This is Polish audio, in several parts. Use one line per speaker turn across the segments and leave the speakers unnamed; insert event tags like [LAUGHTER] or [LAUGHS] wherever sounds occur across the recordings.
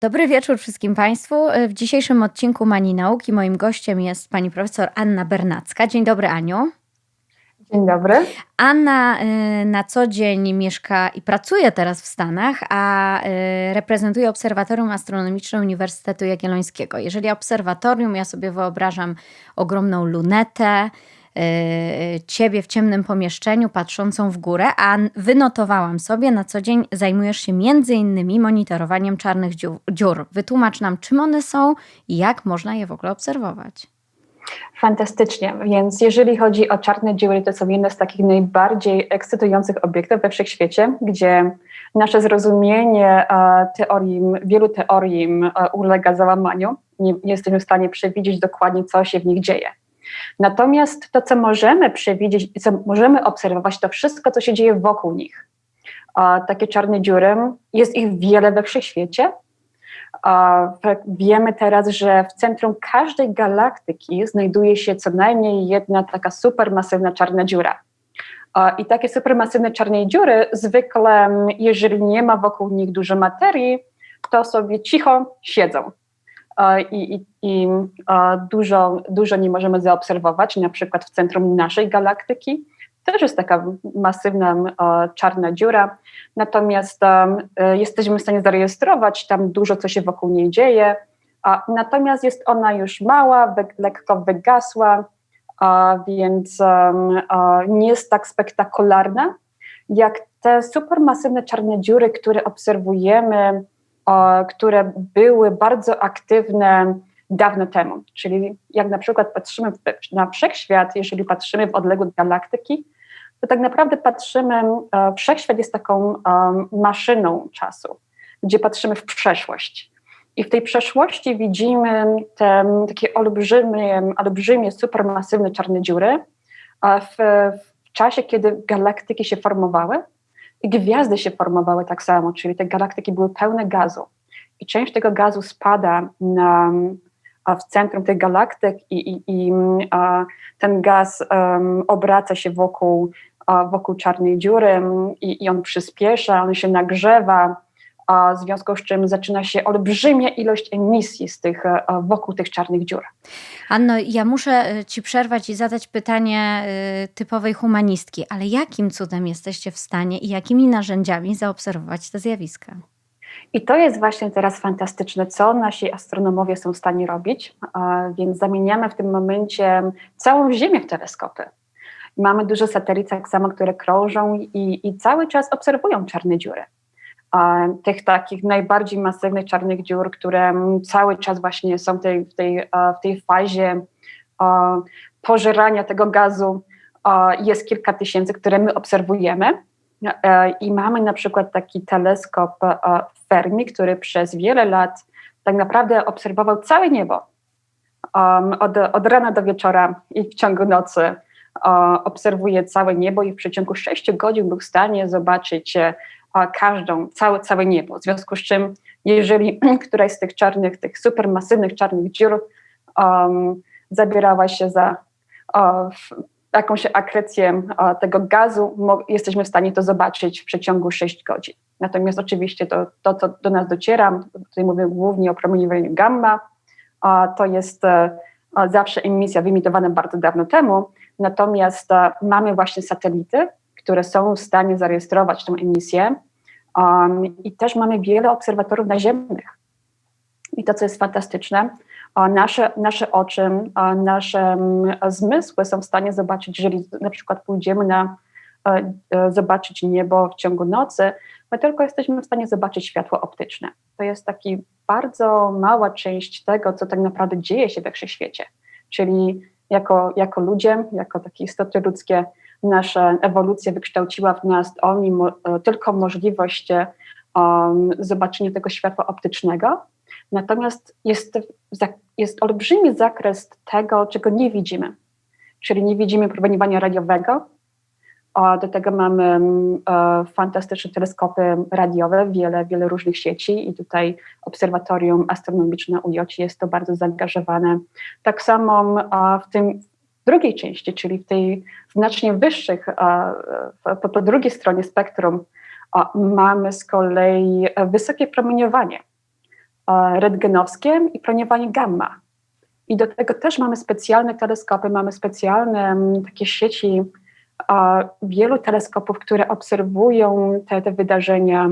Dobry wieczór wszystkim Państwu. W dzisiejszym odcinku Mani Nauki moim gościem jest pani profesor Anna Bernacka. Dzień dobry, Aniu.
Dzień dobry.
Anna y, na co dzień mieszka i pracuje teraz w Stanach, a y, reprezentuje Obserwatorium Astronomiczne Uniwersytetu Jagiellońskiego. Jeżeli obserwatorium, ja sobie wyobrażam ogromną lunetę, ciebie w ciemnym pomieszczeniu patrzącą w górę, a wynotowałam sobie, na co dzień zajmujesz się między innymi monitorowaniem czarnych dziu- dziur. Wytłumacz nam, czym one są i jak można je w ogóle obserwować.
Fantastycznie. Więc jeżeli chodzi o czarne dziury, to są jedne z takich najbardziej ekscytujących obiektów we wszechświecie, gdzie nasze zrozumienie e, teorii, wielu teorii e, ulega załamaniu. Nie, nie jesteśmy w stanie przewidzieć dokładnie, co się w nich dzieje. Natomiast to, co możemy przewidzieć i co możemy obserwować, to wszystko, co się dzieje wokół nich. E, takie czarne dziury, jest ich wiele we wszechświecie. Wiemy teraz, że w centrum każdej galaktyki znajduje się co najmniej jedna taka supermasywna czarna dziura. I takie supermasywne czarne dziury zwykle, jeżeli nie ma wokół nich dużo materii, to sobie cicho siedzą. I, i, i dużo, dużo nie możemy zaobserwować, na przykład w centrum naszej galaktyki. Też jest taka masywna czarna dziura, natomiast jesteśmy w stanie zarejestrować tam dużo, co się wokół niej dzieje, natomiast jest ona już mała, lekko wygasła, więc nie jest tak spektakularna, jak te supermasywne czarne dziury, które obserwujemy, które były bardzo aktywne dawno temu. Czyli jak na przykład patrzymy na wszechświat, jeżeli patrzymy w odległe galaktyki, to tak naprawdę patrzymy, e, wszechświat jest taką maszyną czasu, gdzie patrzymy w przeszłość. I w tej przeszłości widzimy te takie olbrzymie, olbrzymie supermasywne czarne dziury w, w czasie, kiedy galaktyki się formowały i gwiazdy się formowały tak samo, czyli te galaktyki były pełne gazu. I część tego gazu spada na, w centrum tych galaktyk i, i, i ten gaz um, obraca się wokół wokół czarnej dziury i, i on przyspiesza, on się nagrzewa, a w związku z czym zaczyna się olbrzymia ilość emisji z tych, e, wokół tych czarnych dziur.
Anno, ja muszę e, Ci przerwać i zadać pytanie e, typowej humanistki, ale jakim cudem jesteście w stanie i jakimi narzędziami zaobserwować te zjawiska?
I to jest właśnie teraz fantastyczne, co nasi astronomowie są w stanie robić, więc zamieniamy w tym momencie całą Ziemię w teleskopy. Mamy dużo satelit tak samo, które krążą i, i cały czas obserwują czarne dziury. Tych takich najbardziej masywnych czarnych dziur, które cały czas właśnie są tej, w, tej, w tej fazie pożerania tego gazu, jest kilka tysięcy, które my obserwujemy. E, I mamy na przykład taki teleskop Fermi, który przez wiele lat tak naprawdę obserwował całe niebo. Od, od rana do wieczora i w ciągu nocy obserwuje całe niebo i w przeciągu 6 godzin był w stanie zobaczyć e, każdą, całe, całe niebo. W związku z czym, jeżeli [CLEARS THROAT] któraś z tych czarnych, tych supermasywnych czarnych dziur um, zabierała się za um, jakąś akrecję tego gazu, jesteśmy w stanie to zobaczyć w przeciągu 6 godzin. Natomiast oczywiście to, to co do nas dociera, tutaj mówię głównie o promieniowaniu gamma, to jest e, zawsze emisja wyemitowana bardzo dawno temu, Natomiast e, mamy właśnie satelity, które są w stanie zarejestrować tę emisję um, i też mamy wiele obserwatorów naziemnych. I to, co jest fantastyczne, nasze, nasze oczy, nasze zmysły są w stanie zobaczyć, jeżeli na przykład pójdziemy na e, e, zobaczyć niebo w ciągu nocy, my tylko jesteśmy w stanie zobaczyć światło optyczne. To jest taki bardzo mała część tego, co tak naprawdę dzieje się we wszechświecie. Czyli jako, jako ludzie, jako takie istoty ludzkie, nasza ewolucja wykształciła w nas oni mo, e, tylko możliwość um, zobaczenia tego światła optycznego. Natomiast jest, jest olbrzymi zakres tego, czego nie widzimy. Czyli nie widzimy promieniowania radiowego, do tego mamy mm, e, fantastyczne teleskopy radiowe, wiele, wiele różnych sieci i tutaj Obserwatorium Astronomiczne UJ jest to bardzo zaangażowane. Tak samo w tym drugiej części, czyli w tej znacznie wyższych, po, po drugiej stronie spektrum mamy z kolei wysokie promieniowanie. rentgenowskie i promieniowanie gamma. I do tego też mamy specjalne teleskopy, mamy specjalne takie sieci wielu teleskopów, które obserwują te, te wydarzenia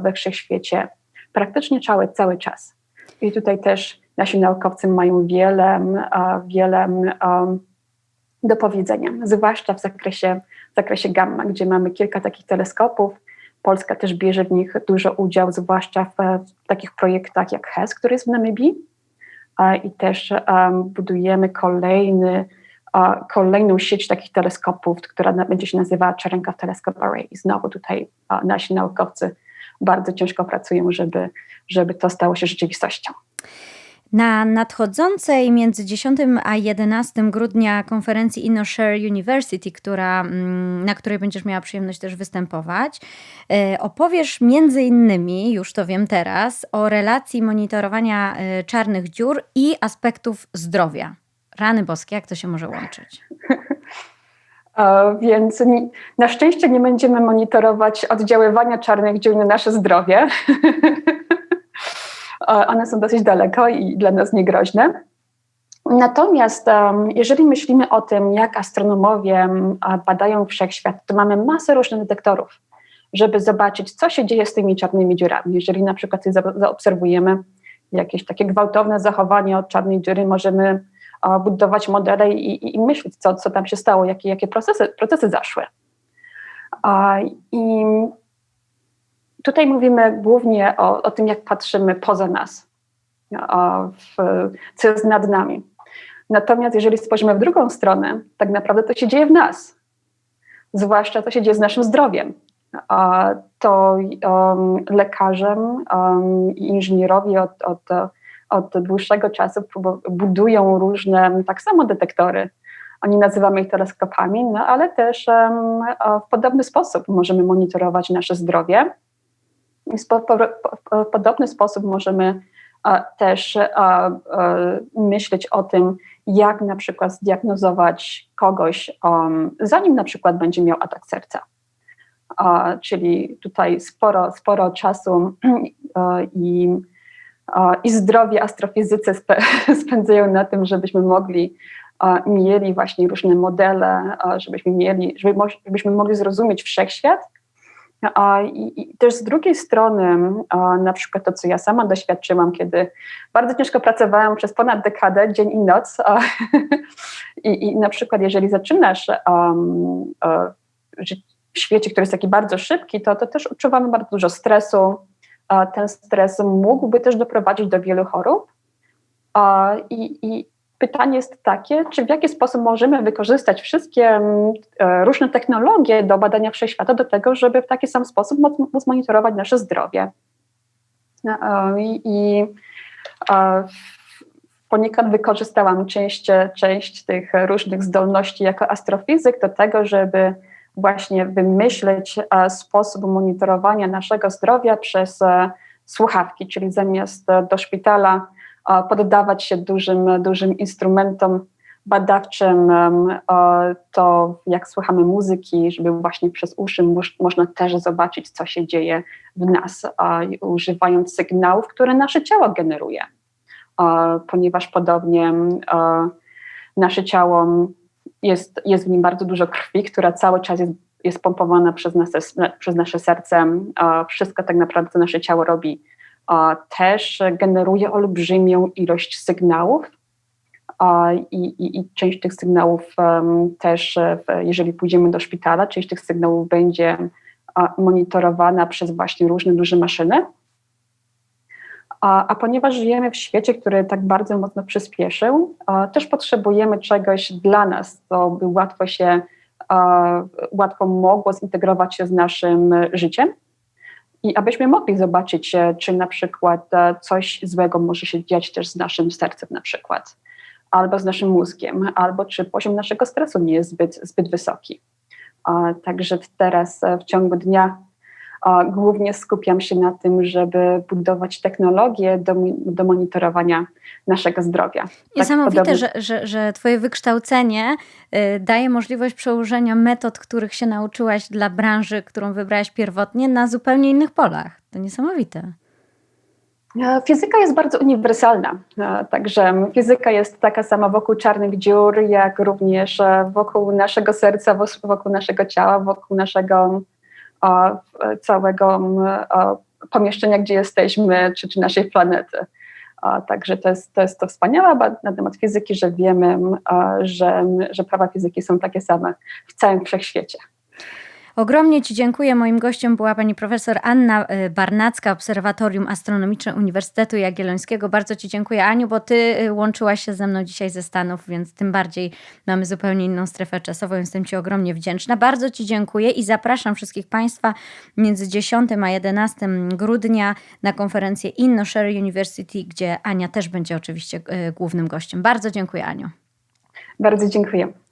we wszechświecie praktycznie cały, cały czas. I tutaj też nasi naukowcy mają wiele, wiele do powiedzenia, zwłaszcza w zakresie, w zakresie gamma, gdzie mamy kilka takich teleskopów. Polska też bierze w nich dużo udział, zwłaszcza w, w takich projektach jak HES, który jest w Namibii. I też em, budujemy kolejny, e, kolejną sieć takich teleskopów, która będzie się nazywała Czerenka Telescope Array. I znowu tutaj e, nasi naukowcy bardzo ciężko pracują, żeby, żeby to stało się rzeczywistością.
Na nadchodzącej między 10 a 11 grudnia konferencji InnoShare University, która, mm, na której będziesz miała przyjemność też występować, e, opowiesz między innymi, już to wiem teraz, o relacji monitorowania e, czarnych dziur i aspektów zdrowia. Rany boskie, jak to się może łączyć? [LAUGHS]
Więc na szczęście nie będziemy monitorować oddziaływania czarnych dziur na nasze zdrowie. [LAUGHS] One są dosyć daleko i dla nas niegroźne. Natomiast jeżeli myślimy o tym, jak astronomowie badają wszechświat, to mamy masę różnych detektorów, żeby zobaczyć, co się dzieje z tymi czarnymi dziurami. Jeżeli na przykład zaobserwujemy jakieś takie gwałtowne zachowanie od czarnej dziury, możemy budować modele i, i, i myśleć, co, co tam się stało, jakie, jakie procesy, procesy zaszły. I tutaj mówimy głównie o, o tym, jak patrzymy poza nas, w, co jest nad nami. Natomiast jeżeli spojrzymy w drugą stronę, tak naprawdę to się dzieje w nas, zwłaszcza to się dzieje z naszym zdrowiem. To um, lekarzem um, i inżynierowie od, od, od dłuższego czasu budują różne tak samo detektory. Oni nazywamy ich teleskopami, no ale też a w podobny sposób możemy monitorować nasze zdrowie. W podobny sposób możemy też myśleć o tym, jak na przykład zdiagnozować kogoś, um, zanim na przykład będzie miał atak serca. Czyli tutaj sporo, sporo czasu i, i zdrowie astrofizycy [LAUGHS] spędzają na tym, żebyśmy mogli mieli właśnie różne modele, żebyśmy mieli, żebyśmy mogli zrozumieć wszechświat. I, też z drugiej strony, na przykład to, co ja sama doświadczyłam, kiedy bardzo ciężko pracowałam przez ponad dekadę, dzień i noc. [LAUGHS] I, I na przykład, jeżeli zaczynasz um, żyć w świecie, który jest taki bardzo szybki, to, to też odczuwamy bardzo dużo stresu. Ten stres mógłby też doprowadzić do wielu chorób. I, I pytanie jest takie, czy w jaki sposób możemy wykorzystać wszystkie mm, e, różne technologie do badania wszechświata do tego, żeby w taki sam sposób móc, monitorować nasze zdrowie. E, I, i e, poniekąd wykorzystałam część, część tych różnych zdolności jako astrofizyk do tego, żeby właśnie wymyśleć sposób monitorowania naszego zdrowia przez słuchawki, czyli zamiast do szpitala poddawać się dużym, dużym instrumentom badawczym, to jak słuchamy muzyki, żeby właśnie przez uszy moż, można też zobaczyć, co się dzieje w nas, używając sygnałów, które nasze ciało generuje. Ponieważ podobnie nasze ciało jest, jest w nim bardzo dużo krwi, która cały czas jest, jest pompowana przez nasze, przez nasze serce. Wszystko tak naprawdę, co nasze ciało robi, też generuje olbrzymią ilość sygnałów. I, i, I część tych sygnałów też, e, jeżeli pójdziemy do szpitala, część tych sygnałów będzie monitorowana przez właśnie różne duże maszyny. A, a ponieważ żyjemy w świecie, który tak bardzo mocno przyspieszył, e, też potrzebujemy czegoś dla nas, co by łatwo się, e, łatwo mogło zintegrować się z naszym życiem. I abyśmy mogli zobaczyć, e, czy na przykład e, coś złego może się dziać też z naszym sercem na przykład, albo z naszym mózgiem, albo czy poziom naszego stresu nie jest zbyt, zbyt wysoki. Także teraz e, w ciągu dnia głównie skupiam się na tym, żeby budować technologie do, do monitorowania naszego zdrowia. Tak
Niesamowite,
podobnie-
że, że, że Twoje wykształcenie y, daje możliwość przełożenia metod, których się nauczyłaś dla branży, którą wybrałaś pierwotnie, na zupełnie innych polach. To niesamowite.
E, Fizyka jest bardzo uniwersalna, e, także fizyka jest taka sama wokół czarnych dziur, jak również e, wokół naszego serca, wokół naszego ciała, wokół naszego całego pomieszczenia, gdzie jesteśmy, czy, czy naszej planety. Także to jest, to jest to wspaniałe na temat fizyki, że wiemy, że, że prawa fizyki są takie same w całym wszechświecie.
Ogromnie Ci dziękuję. Moim gościem była pani profesor Anna y, Barnacka, Obserwatorium Astronomiczne Uniwersytetu Jagiellońskiego. Bardzo Ci dziękuję, Aniu, bo Ty y, łączyłaś się ze mną dzisiaj ze Stanów, więc tym bardziej mamy zupełnie inną strefę czasową. Jestem Ci ogromnie wdzięczna. Bardzo Ci dziękuję i zapraszam wszystkich Państwa między 10 a 11 grudnia na konferencję InnoShare University, gdzie Ania też będzie oczywiście y, głównym gościem. Bardzo dziękuję, Aniu.
Bardzo dziękuję.